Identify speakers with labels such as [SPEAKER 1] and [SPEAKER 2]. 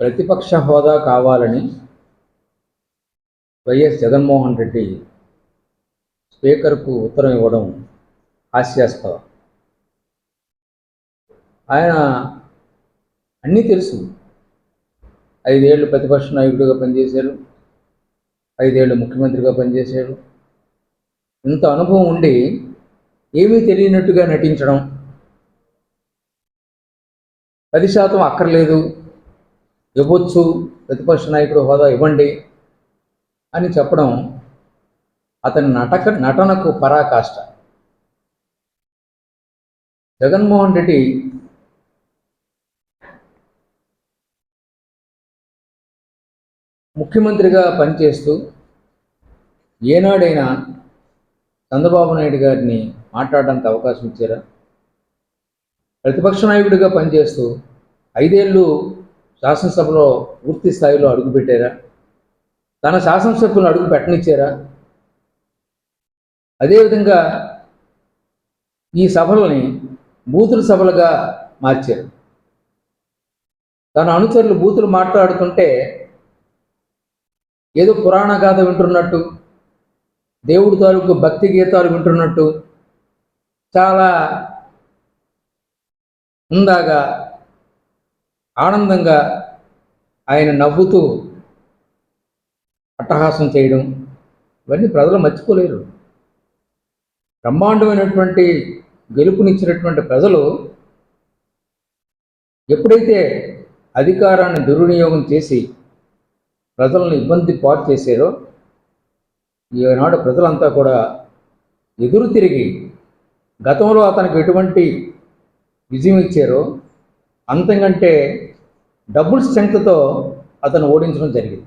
[SPEAKER 1] ప్రతిపక్ష హోదా కావాలని వైఎస్ జగన్మోహన్ రెడ్డి స్పీకర్కు ఉత్తరం ఇవ్వడం హాస్యాస్పదం. ఆయన అన్నీ తెలుసు. ఐదేళ్ళు ప్రతిపక్ష నాయకుడిగా పనిచేశారు. ఐదేళ్ళు ముఖ్యమంత్రిగా పనిచేశారు. ఇంత అనుభవం ఉండి ఏమీ తెలియనట్టుగా నటించడం. పది శాతం అక్కర్లేదు. ఇవ్వచ్చు ప్రతిపక్ష నాయకుడు హోదా ఇవ్వండి అని చెప్పడం అతని నటక నటనకు పరాకాష్ట. జగన్మోహన్ రెడ్డి ముఖ్యమంత్రిగా పనిచేస్తూ ఏనాడైనా చంద్రబాబు నాయుడు గారిని మాట్లాడడానికి అవకాశం ఇచ్చారా? ప్రతిపక్ష నాయకుడిగా పనిచేస్తూ ఐదేళ్ళు శాసనసభలో పూర్తి స్థాయిలో అడుగుపెట్టారా? తన శాసనసభ్యులను అడుగు పెట్టనిచ్చారా? అదేవిధంగా ఈ సభలని బూతుల సభలుగా మార్చారు. తన అనుచరులు బూతులు మాట్లాడుతుంటే ఏదో పురాణ గాథ వింటున్నట్టు దేవుడి తాలూకు భక్తి గీతాలు వింటున్నట్టు చాలా ఉందాగా ఆనందంగా ఆయన నవ్వుతూ అట్టహాసం చేయడం ఇవన్నీ ప్రజలు మర్చిపోలేరు. బ్రహ్మాండమైనటువంటి గెలుపునిచ్చినటువంటి ప్రజలు ఎప్పుడైతే అధికారాన్ని దుర్వినియోగం చేసి ప్రజలను ఇబ్బంది పాటు చేశారో ఈనాడు ప్రజలంతా కూడా ఎదురు తిరిగి గతంలో అతనికి ఎటువంటి విజయం ఇచ్చారో అంతకంటే డబుల్ స్ట్రెంగ్త్తో అతను ఓడించడం జరిగింది.